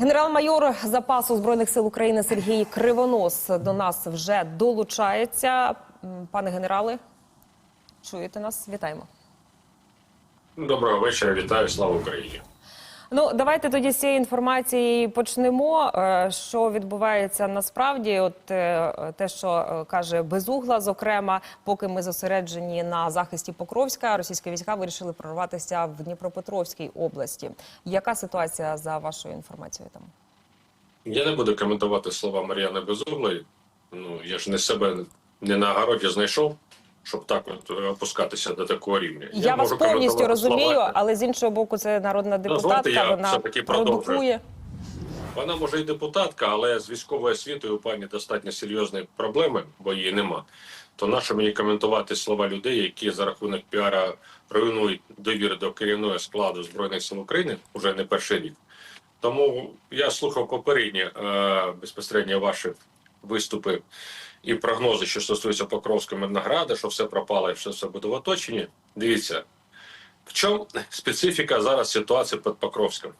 Генерал-майор запасу збройних сил України Сергій Кривонос до нас вже долучається. Пане генерале, чуєте нас? Вітаємо. Доброго вечора, вітаю, слава Україні. Ну, давайте тоді з цієї інформації почнемо. Е, Що відбувається насправді? От е, те, що е, каже Безугла, зокрема, поки ми зосереджені на захисті Покровська, російські війська вирішили прорватися в Дніпропетровській області. Яка ситуація за вашою інформацією там? Я не буду коментувати слова Мар'яни Безуглої. Ну я ж не себе не на огороді знайшов, щоб так от е, опускатися до такого рівня. Я, вас повністю розумію, слова. але з іншого боку, це народна Дозвольте, депутатка. я Вона продукує. Вона може і депутатка, але з військовою освітою у пані достатньо серйозні проблеми, бо її нема. То нащо мені коментувати слова людей, які за рахунок піара руйнують довіру до керівного складу збройних сил України уже не перший рік. Тому я слухав попередні е, безпосередньо ваші виступи і прогнози, що стосуються Покровського Мирнограда, що все пропало і що все буде в оточенні. Дивіться, в чому специфіка зараз ситуації під Покровськом?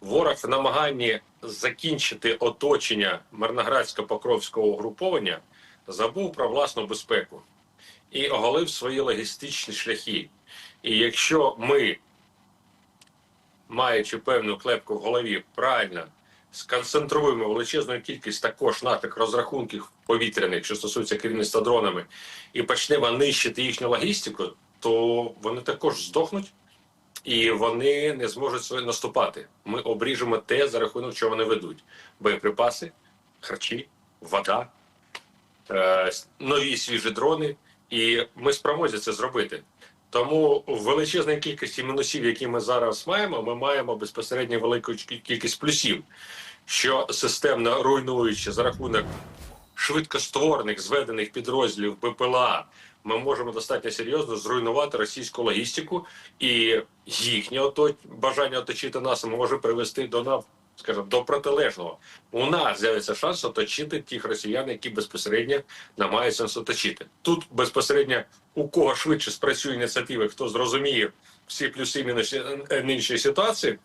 Ворог в намаганні закінчити оточення Мирноградсько-Покровського угруповання забув про власну безпеку і оголив свої логістичні шляхи. І якщо ми, маючи певну клепку в голові, правильно сконцентруємо величезну кількість також наших розрахунків повітряних, що стосується керівництва дронами, і почнемо нищити їхню логістику, то вони також здохнуть і вони не зможуть наступати. Ми обріжемо те, за рахунок чого вони ведуть: боєприпаси, харчі, вода, е, нові свіжі дрони, і ми спроможні це зробити. Тому в величезній кількості мінусів, які ми зараз маємо, ми маємо безпосередньо велику кількість плюсів, що системно руйнуючи за рахунок швидкостворених зведених підрозділів БПЛА, ми можемо достатньо серйозно зруйнувати російську логістику, і їхнє бажання оточити нас може привести до скажімо, до протилежного. У нас з'явиться шанс оточити тих росіян, які безпосередньо намагаються нас оточити. Тут безпосередньо у кого швидше спрацює ініціативи, хто зрозуміє всі плюси і мінуси е, нинішньої ситуації,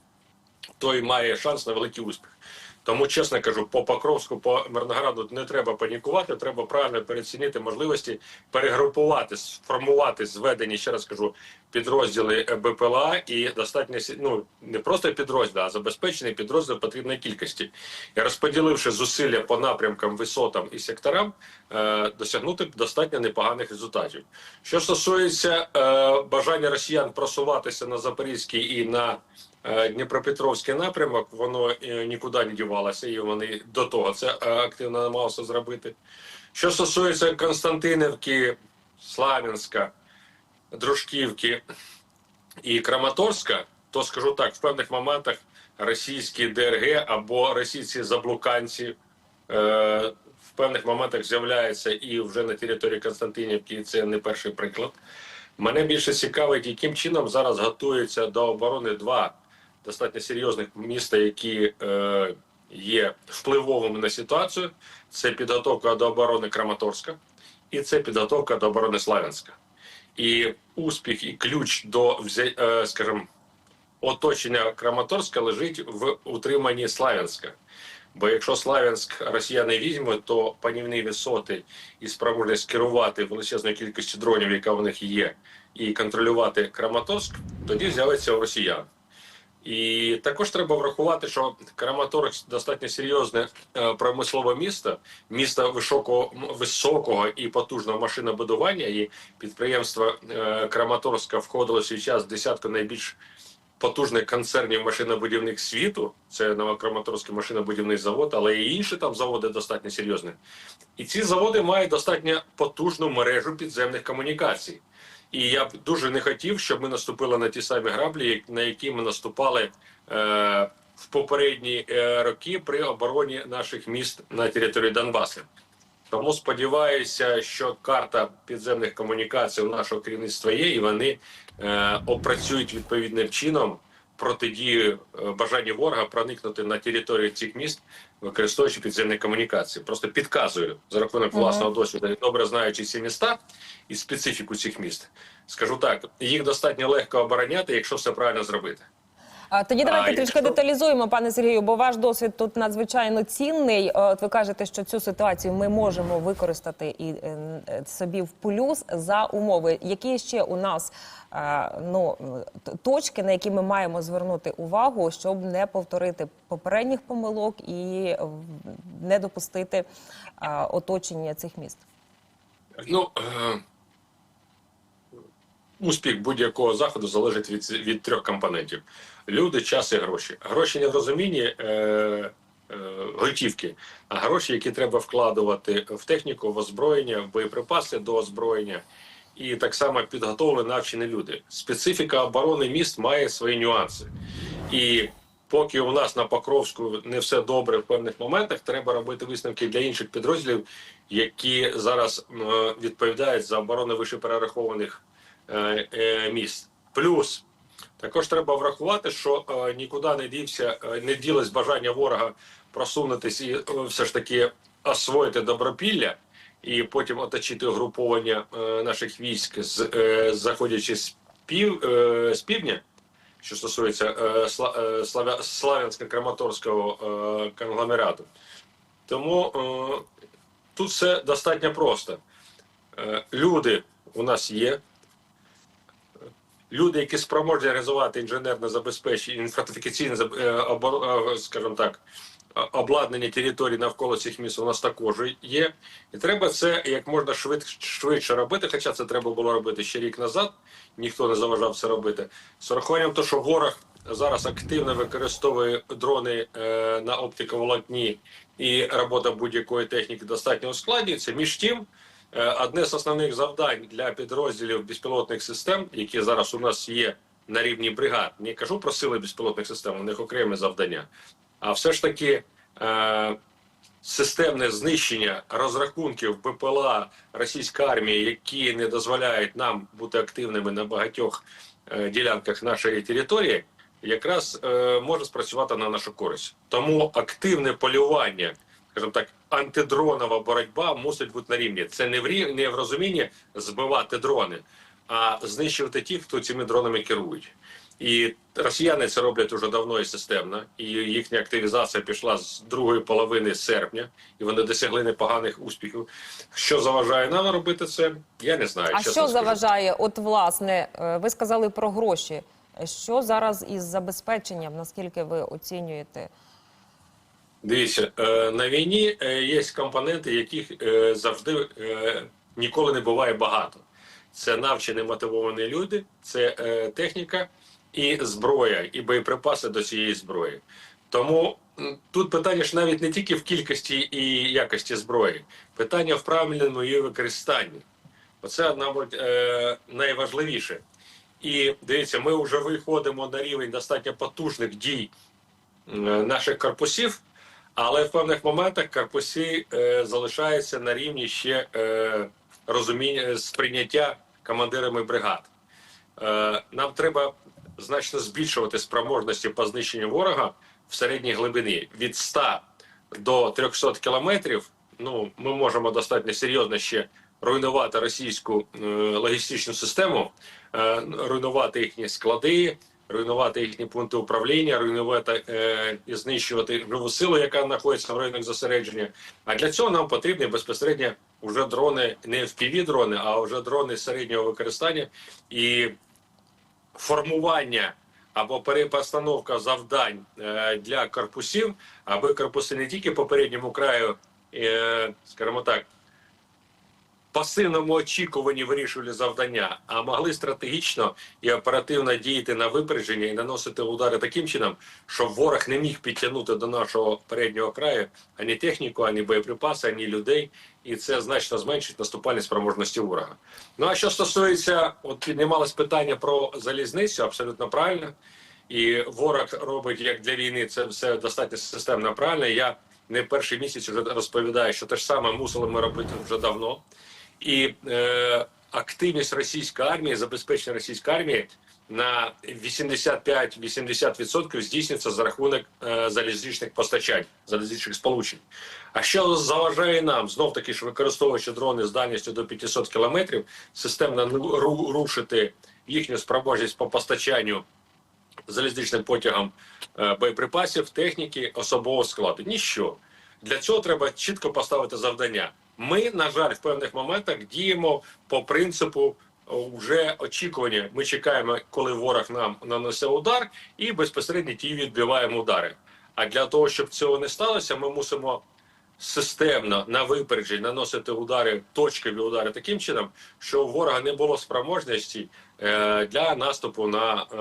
той має шанс на великий успіх. Тому, чесно кажу, по Покровську, по Мирнограду не треба панікувати, треба правильно перецінити можливості перегрупувати, сформувати зведені, ще раз кажу, підрозділи БПЛА і достатньо ну не просто підрозділи, а забезпечений підрозділ потрібної кількості. І розподіливши зусилля по напрямкам, висотам і секторам, е, досягнути достатньо непоганих результатів. Що стосується е, бажання росіян просуватися на Запорізький і на Дніпропетровський напрямок, воно е, нікуди не дівалося, і вони до того це е, активно намагалися зробити. Що стосується Константинівки, Славянська, Дружківки і Краматорська, то скажу так: в певних моментах російські ДРГ або російські заблуканці е, в певних моментах з'являються і вже на території Константинівки, і це не перший приклад. Мене більше цікавить, яким чином зараз готуються до оборони два достатньо серйозних міста, які е, є впливовими на ситуацію. Це підготовка до оборони Краматорська і це підготовка до оборони Славянська. І успіх і ключ до е, скажімо, оточення Краматорська лежить в утриманні Славянська. Бо якщо Славянськ росіяни візьмуть, то панівні висоти і спроможність керувати величезною кількістю дронів, яка в них є, і контролювати Краматорськ, тоді з'явиться росіян. І також треба врахувати, що Краматорськ достатньо серйозне е, промислове місто, місто високого, високого і потужного машинобудування. І підприємство е, Краматорська входило свій час в десятку найбільш потужних концернів машинобудівних світу. Це Новокраматорський машинобудівний завод, але і інші там заводи достатньо серйозні. І ці заводи мають достатньо потужну мережу підземних комунікацій. І я б дуже не хотів, щоб ми наступили на ті самі граблі, на які ми наступали е, в попередні е, роки при обороні наших міст на території Донбасу. Тому сподіваюся, що карта підземних комунікацій у нашого керівництва є, і вони е, опрацюють відповідним чином протидію е, бажанню ворога проникнути на територію цих міст, використовуючи підземні комунікації. Просто підказую за рахунок власного досвіду, і добре знаючи ці міста і специфіку цих міст. Скажу так, їх достатньо легко обороняти, якщо все правильно зробити. Тоді давайте А, трішки якщо- деталізуємо, пане Сергію, бо ваш досвід тут надзвичайно цінний. Е, От ви кажете, що цю ситуацію ми можемо використати і е, е, собі в плюс за умови. Які ще у нас ну точки, на які ми маємо звернути увагу, щоб не повторити попередніх помилок і не допустити оточення цих міст? Ну, успіх будь-якого заходу залежить від, від трьох компонентів: люди, час і гроші. Гроші не в розумінні е, е, готівки, а гроші, які треба вкладувати в техніку, в озброєння, в боєприпаси до озброєння. І так само підготовлені навчені люди. Специфіка оборони міст має свої нюанси. І поки у нас на Покровську не все добре в певних моментах, треба робити висновки для інших підрозділів, які зараз е, відповідають за оборону вище перерахованих міст. Плюс також треба врахувати, що е, нікуди не дівся, е, не ділось бажання ворога просунутися і е, все ж таки освоїти добропілля. І потім оточити угруповання е, наших військ, з, е, заходячи з пів е, з півдня, що стосується е, е, Славя, Славянсько-Краматорського е, конгломерату. Тому е, тут все достатньо просто. Е, люди у нас є. Люди, які спроможні реалізувати інженерне забезпечення, інфортифікаційне заб- е, скажімо так, обладнання територій навколо цих міст у нас також є. І треба це як можна швид, швидше робити, хоча це треба було робити ще рік назад, ніхто не заважав це робити. З урахуванням того, що ворог зараз активно використовує дрони е, на оптиковолокні і робота будь-якої техніки достатньо ускладнюється. Між тим, одне з основних завдань для підрозділів безпілотних систем, які зараз у нас є на рівні бригад, не кажу про сили безпілотних систем, у них окреме завдання, а все ж таки. Е, Системне знищення розрахунків БПЛА російської армії, які не дозволяють нам бути активними на багатьох е, ділянках нашої території, якраз е, може спрацювати на нашу користь. Тому активне полювання, скажімо так, антидронова боротьба мусить бути на рівні. Це не в не в розумінні збивати дрони, а знищувати тих, хто цими дронами керують. І росіяни це роблять уже давно і системно, і їхня активізація пішла з другої половини серпня, і вони досягли непоганих успіхів. Що заважає нам робити це? Я не знаю. А що скажу. заважає? От власне, е, ви сказали про гроші. Що зараз із забезпеченням? Наскільки ви оцінюєте? Дивіться, е, на війні е, є компоненти, яких е, завжди ніколи не буває багато. Це навчені мотивовані люди, це техніка і зброя, і боєприпаси до цієї зброї. Тому тут питання ж навіть не тільки в кількості і якості зброї, питання в правильному її використанні. Оце, мабуть, найважливіше. І дивіться, ми вже виходимо на рівень достатньо потужних дій наших корпусів. Але в певних моментах корпуси е, залишаються на рівні ще е, розуміння сприйняття командирами бригад. Е, нам треба значно збільшувати спроможності по знищенню ворога в середній глибині від 100 до 300 кілометрів. Ну, ми можемо достатньо серйозно ще руйнувати російську е, логістичну систему, е, руйнувати їхні склади, руйнувати їхні пункти управління, руйнувати е, і знищувати живу силу, яка знаходиться в районах зосередження. А для цього нам потрібні безпосередньо вже дрони, не fpv дрони, а вже дрони середнього використання і формування або перепостановка завдань е, для корпусів, аби корпуси не тільки по передньому краю, е, скажімо так, пасивному очікуванні вирішували завдання, а могли стратегічно і оперативно діяти на випередження і наносити удари таким чином, щоб ворог не міг підтягнути до нашого переднього краю ані техніку, ані боєприпаси, ані людей, і це значно зменшить наступальні спроможності ворога. Ну а що стосується, от піднімалось питання про залізницю, абсолютно правильно. І ворог робить як для війни, це все достатньо системно правильно. Я не перший місяць вже розповідаю, що те ж саме мусили ми робити вже давно. І е, активність російської армії, забезпечення російської армії на 85-80% здійснюється за рахунок е, залізничних постачань, залізничних сполучень. А що заважає нам знов таки ж використовуючи дрони з дальністю до 500 кілометрів, системно ру- рушити їхню спроможність по постачанню залізничним потягам е, боєприпасів, техніки, особового складу. Ніщо. Для цього треба чітко поставити завдання. Ми, на жаль, в певних моментах діємо по принципу е, вже очікування. Ми чекаємо, коли ворог нам нанесе удар, і безпосередньо ті відбиваємо удари. А для того, щоб цього не сталося, ми мусимо системно на випереджень наносити удари, точкові удари таким чином, що у ворога не було спроможності е, для наступу на е,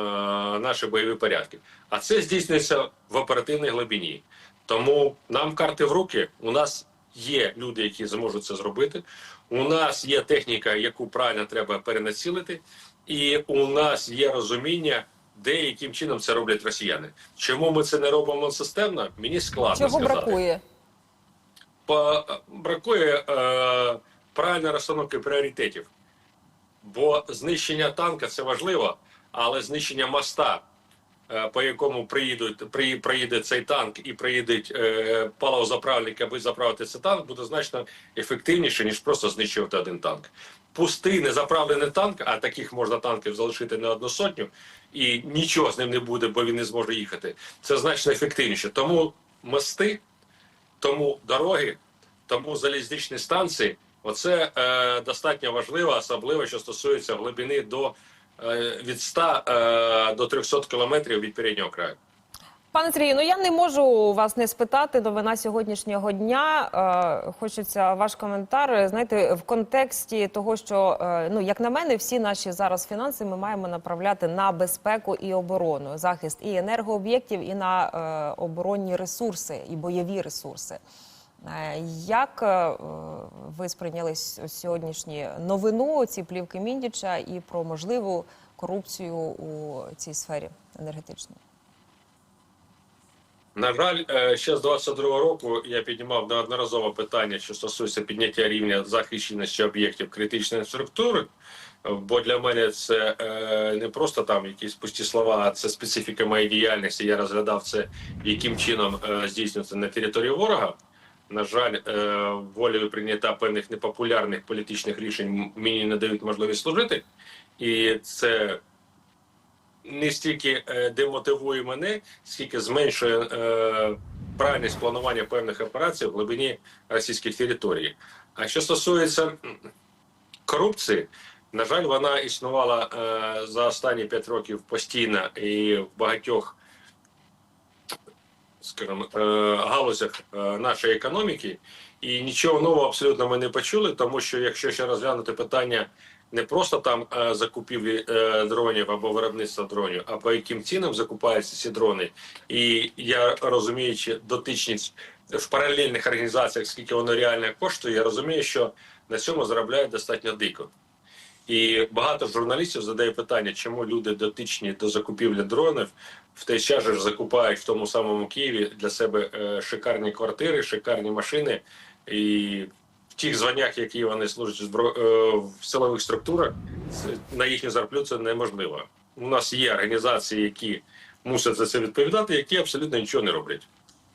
наші бойові порядки. А це здійснюється в оперативній глибині. Тому нам карти в руки. У нас є люди, які зможуть це зробити. У нас є техніка, яку правильно треба перенацілити, і у нас є розуміння. Де і яким чином це роблять росіяни? Чому ми це не робимо системно? Мені складно Чого сказати бракує? по, бракує е, правильної розстановки пріоритетів. Бо знищення танка це важливо, але знищення моста, по якому приїдуть, при, приїде цей танк і приїдуть е, паливозаправники, аби заправити цей танк, буде значно ефективніше, ніж просто знищувати один танк. Пустий незаправлений танк, а таких можна танків залишити не одну сотню, і нічого з ним не буде, бо він не зможе їхати. Це значно ефективніше. Тому мости тому дороги, тому залізничні станції, оце е, достатньо важливо, особливо що стосується глибини до е, від 100 е, до 300 кілометрів від переднього краю. Пане Сергію, ну я не можу вас не спитати новина сьогоднішнього дня. Е, хочеться ваш коментар. Знаєте, в контексті того, що е, ну як на мене, всі наші зараз фінанси ми маємо направляти на безпеку і оборону, захист і енергооб'єктів, і на е, оборонні ресурси і бойові ресурси. Е, Як е, ви сприйняли с- сьогоднішні новину, ці плівки Міндіча і про можливу корупцію у цій сфері енергетичній? На жаль, е, ще з 22-го року я піднімав неодноразово питання, що стосується підняття рівня захищеності об'єктів критичної структури. Бо для мене це не просто там якісь пусті слова, а це специфіка моєї діяльності. Я розглядав це, яким чином здійснюється на території ворога. На жаль, е, волею прийняття певних непопулярних політичних рішень мені не дають можливість служити, і це не стільки е, демотивує мене, скільки зменшує е, правильність планування певних операцій в глибині російських територій. А що стосується корупції, на жаль, вона існувала за останні п'ять років постійно і в багатьох скажімо, е, галузях е, нашої економіки, і нічого нового абсолютно ми не почули, тому що якщо ще розглянути питання не просто там е, закупівлі е, дронів або виробництва дронів, а по яким цінам закупаються ці дрони, і я розуміючи дотичність в паралельних організаціях, скільки воно реально коштує, я розумію, що на цьому заробляють достатньо дико. І багато журналістів задає питання, чому люди дотичні до закупівлі дронів в той час же закупають в тому самому Києві для себе е, шикарні квартири, шикарні машини, і в тих званнях, які вони служать в е, в силових структурах, на їхню зарплату це неможливо. У нас є організації, які мусять за це відповідати, які абсолютно нічого не роблять.